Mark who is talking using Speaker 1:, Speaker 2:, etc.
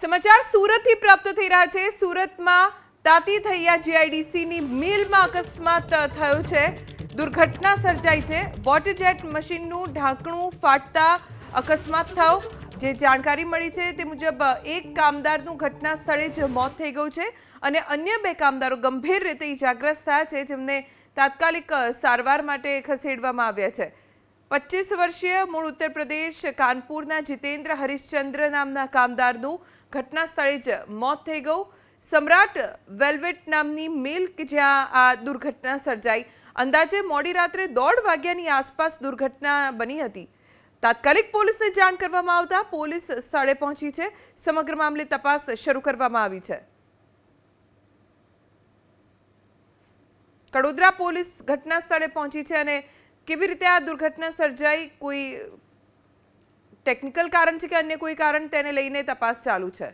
Speaker 1: સમાચાર સુરતથી પ્રાપ્ત થઈ રહ્યા છે. સુરતમાં તાતી થૈયા જીઆઈડીસીની મિલમાં અકસ્માત થયો છે. દુર્ઘટના સર્જાઈ છે. વોટર જેટ મશીનનું ઢાંકણું ફાટતા અકસ્માત થયો. જે જાણકારી મળી છે તે મુજબ એક કામદારનું ઘટના સ્થળે જ મોત થઈ ગયું છે અને અન્ય બે કામદારો ગંભીર રીતે ઇજાગ્રસ્ત થયા છે, જેમને તાત્કાલિક સારવાર માટે ખસેડવામાં આવ્યા છે. પચીસ વર્ષીય મૂળ ઉત્તર પ્રદેશ કાનપુરના જીતેન્દ્ર હરિશ્ચંદ્ર નામના કામદારનું ઘટના સ્થળે જ મોત થઈ ગયું. સમ્રાટ વેલ્વેટ નામની મિલ કે જ્યાં આ દુર્ઘટના સર્જાઈ. અંદાજે મોડી રાત્રે દોઢ વાગ્યાની આસપાસ દુર્ઘટના બની હતી. તાત્કાલિક પોલીસને જાણ કરવામાં આવતા પોલીસ સ્થળે પહોંચી છે. સમગ્ર મામલે તપાસ શરૂ કરવામાં આવી છે. કડોદરા પોલીસ ઘટના સ્થળે પહોંચી છે અને કેવી રીતે આ દુર્ઘટના સર્જાઈ? કોઈ ટેકનિકલ કારણ છે કે અન્ય કોઈ કારણ? તેને લઈને તપાસ ચાલુ છે.